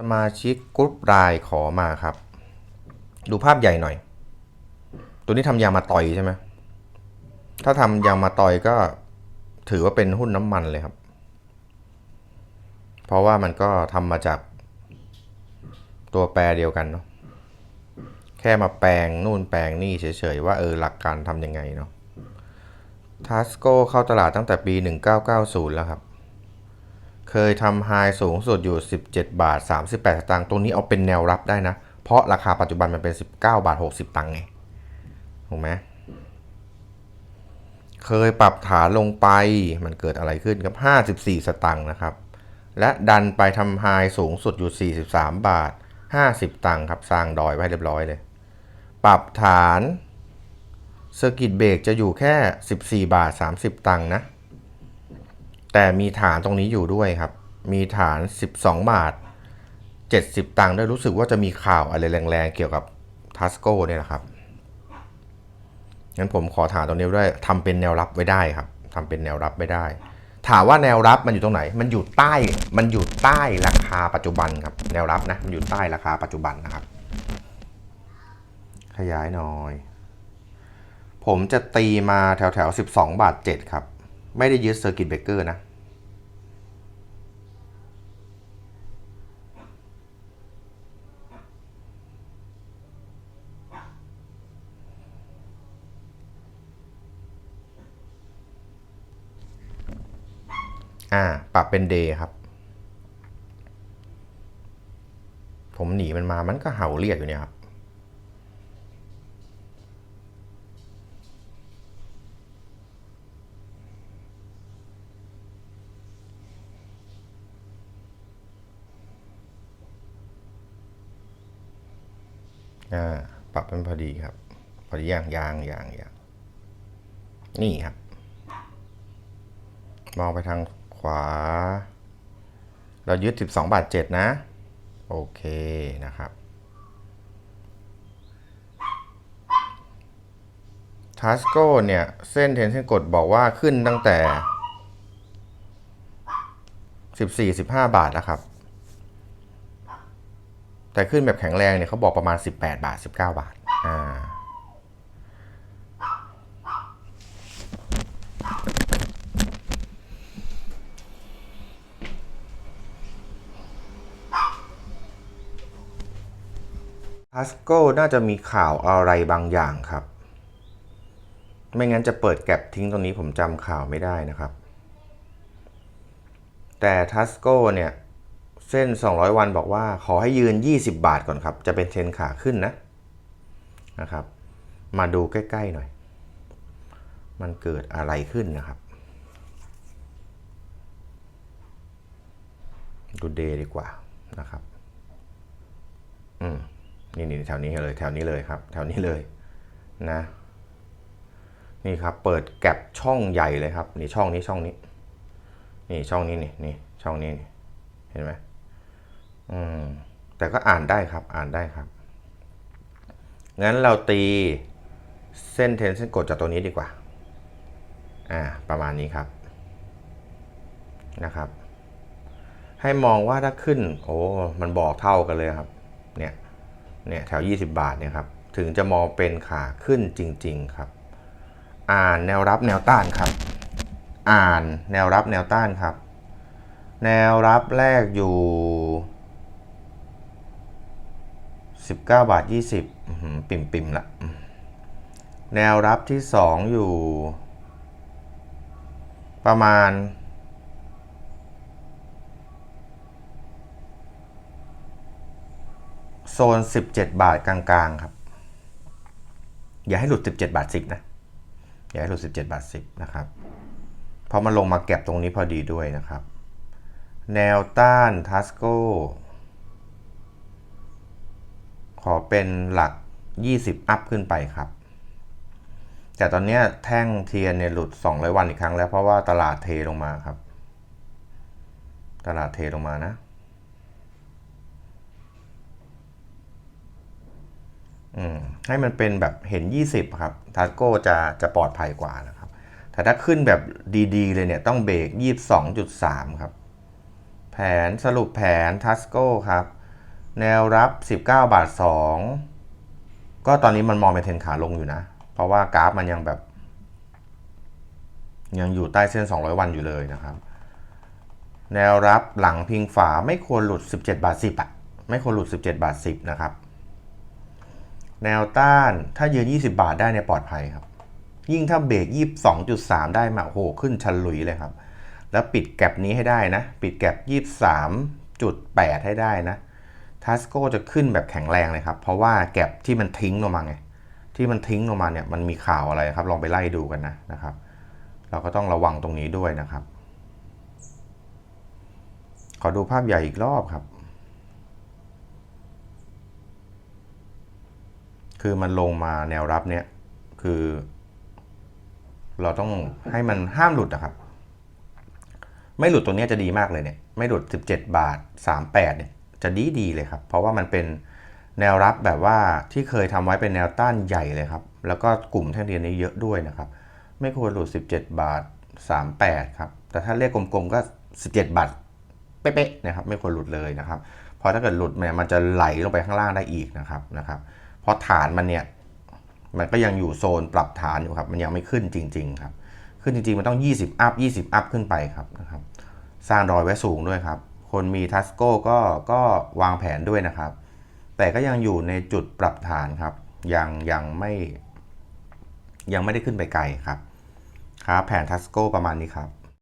สมาชิกกรุ๊ปรายขอมาครับ ดูภาพใหญ่หน่อย ตัวนี้ทำยางมาต่อยใช่ไหมถ้าทำยางมาต่อยก็ถือว่าเป็นหุ้นน้ำมันเลยครับ เพราะว่ามันก็ทำมาจากตัวแปรเดียวกันเนาะแค่มาแปลงนู่นแปลงนี่เฉยๆว่าเออหลักการทำยังไงเนาะทัสโก้เข้าตลาดตั้งแต่ปี 1990 แล้วครับ เคยทำไฮสูงสุดอยู่ 17 บาท 38 สตางค์ตรงนี้เอาเป็นแนวรับได้นะ เพราะราคาปัจจุบันมันเป็น 19 บาท 60 ตังค์ไง ถูกไหมเคยปรับฐานลงไปมันเกิดอะไรขึ้นครับ 54 สตางค์นะครับ และดันไปทำไฮสูงสุดอยู่ 43 บาท 50 ตังค์ครับ สร้างดอยไว้เรียบร้อยเลย ปรับฐานเซอร์กิตเบรกจะอยู่แค่ 14 บาท 30 ตังค์นะ แต่มีฐานตรงนี้อยู่ด้วยครับ มีฐาน 12 บาท 70 ตังค์ด้วยรู้สึกว่าจะมีข่าวอะไรแรงๆ เกี่ยวกับทัสโก้เนี่ยนะครับ งั้นผมขอฐานตรงนี้ด้วยทำเป็นแนวรับไว้ได้ครับทำเป็นแนวรับไว้ได้ ถามว่าแนวรับมันอยู่ตรงไหน มันอยู่ใต้ มันอยู่ใต้ราคาปัจจุบันครับ แนวรับนะ มันอยู่ใต้ราคาปัจจุบันนะครับ ขยายหน่อย ผมจะตีมาแถวแถว12 บาท 7 ครับ ไม่ได้ยึดเซอร์กิตเบรกเกอร์นะ อ่า ปรับเป็นเดย์ครับ ผมหนีมันมามันก็เห่าเรียกอยู่เนี่ยครับ อ่าปรับเป็นพอดีครับ พอดีอย่างยางอย่างอย่างนี่ครับ มองไปทางขวา เรายึด 12 บาท 7 นะ โอเคนะครับ ทัสโก้เนี่ย เส้นเทนเส้นกดบอกว่าขึ้นตั้งแต่ 14 15 บาทแล้วครับ แต่ขึ้นแบบแข็งแรงเนี่ยเขาบอกประมาณ 18 บาท 19 บาทอ่าทัสโก้น่าจะมีข่าวอะไรบางอย่างครับ ไม่งั้นจะเปิดแก็บทิ้งตรงนี้ผมจำข่าวไม่ได้นะครับ แต่ทัสโก้เนี่ย เส้น 200 วันบอกว่าขอให้ยืน 20 บาทก่อนครับ จะเป็นเทรนขาขึ้นนะนะครับ มาดูใกล้ ๆ หน่อย มันเกิดอะไรขึ้นนะครับ ดูเดย์ดีกว่านะครับอืมนี่นี่แถวนี้เลยแถวนี้เลยครับ แถวนี้เลยนะ นี่ครับเปิดแก็บช่องใหญ่เลยครับ นี่ช่องนี้ช่องนี้ นี่ช่องนี้นี่นี่ช่องนี้นี่เห็นไหม อืมแต่ก็อ่านได้ครับอ่านได้ครับ งั้นเราตีเส้นเทนเส้นกดจากตัวนี้ดีกว่า อ่า ประมาณนี้ครับ นะครับ ให้มองว่าถ้าขึ้น โอ้ มันบอกเท่ากันเลยครับ เนี่ย เนี่ยแถว 20 บาทเนี่ยครับ ถึงจะมองเป็นขาขึ้นจริง ๆครับ อ่านแนวรับแนวต้านครับ อ่านแนวรับแนวต้านครับ แนวรับแรกอยู่ 19 บาท 20 ปิ่มปิ่มๆละแนวรับที่ 2 อยู่ ประมาณ โซน 17 บาทกลางๆครับ อย่าให้หลุด 17 บาท 10 นะ อย่าให้หลุด 17 บาท 10 นะครับ เพราะมันลงมาแก็บตรงนี้พอดีด้วยนะครับ แนวต้านทัสโก้ ขอเป็นหลัก 20 อัพขึ้นไปครับ แต่ตอนนี้แท่งเทียนเนี่ยหลุด 200 วันอีกครั้งแล้วเพราะว่าตลาดเทลงมาครับ ตลาดเทลงมานะอืมให้มันเป็นแบบเห็น 20 ครับทัสโก้จะจะปลอดภัยกว่านะครับ แต่ถ้าขึ้นแบบดีๆ เลยเนี่ยต้องเบรก 22.3 ครับ แผนสรุปแผนทัสโก้ครับ แนวรับ 19 บาท 2 ก็ตอนนี้มันมองเป็นเทนขาลงอยู่นะ เพราะว่ากราฟมันยังแบบ ยังอยู่ใต้เส้น 200 วันอยู่เลยนะครับ แนวรับหลังพิงฝาไม่ควรหลุด 17 บาท 10อะไม่ควรหลุด 17 บาท 10 นะครับ แนวต้านถ้ายืน 20 บาทได้เนี่ยปลอดภัยครับ ยิ่งถ้าเบรก 22.3 ได้มาโอ้โหขึ้นชันหลุยเลยครับ แล้วปิดแก็บนี้ให้ได้นะ ปิดแก็บ23.8 ให้ได้นะ ทัสโกจะขึ้นแบบแข็งแรงเลยครับ เพราะว่าแก็บที่มันทิ้งลงมาไง ที่มันทิ้งลงมาเนี่ยมันมีข่าวอะไรครับ ลองไปไล่ดูกันนะนะครับ เราก็ต้องระวังตรงนี้ด้วยนะครับ ขอดูภาพใหญ่อีกรอบครับ คือมันลงมาแนวรับเนี่ย คือ เราต้องให้มันห้ามหลุดนะครับ ไม่หลุดตรงนี้จะดีมากเลยเนี่ย ไม่หลุด 17 บาท 38เนี่ย จะดีดีเลยครับ เพราะว่ามันเป็นแนวรับแบบว่าที่เคยทำไว้เป็นแนวต้านใหญ่เลยครับ แล้วก็กลุ่มแท่งเทียนนี้เยอะด้วยนะครับ ไม่ควรหลุด 17 บาท 38 ครับ แต่ถ้าเลขกลมๆก็ 17 บาทเป๊ะๆนะครับ ไม่ควรหลุดเลยนะครับเพราะถ้าเกิดหลุดเนี่ยมันจะไหลลงไปข้างล่างได้อีกนะครับนะครับเพราะฐานมันเนี่ยมันก็ยังอยู่โซนปรับฐานอยู่ครับ มันยังไม่ขึ้นจริง ๆ ครับ ขึ้นจริงๆ มันต้อง 20 อัพ 20 อัพขึ้นไปครับนะครับ สร้างรอยไว้สูงด้วยครับ คนมีทัสโก้ก็ก็วางแผนด้วยนะครับ แต่ก็ยังอยู่ในจุดปรับฐานครับ ยังยังไม่ยังไม่ได้ขึ้นไปไกลครับครับแผนทัสโก้ประมาณนี้ครับ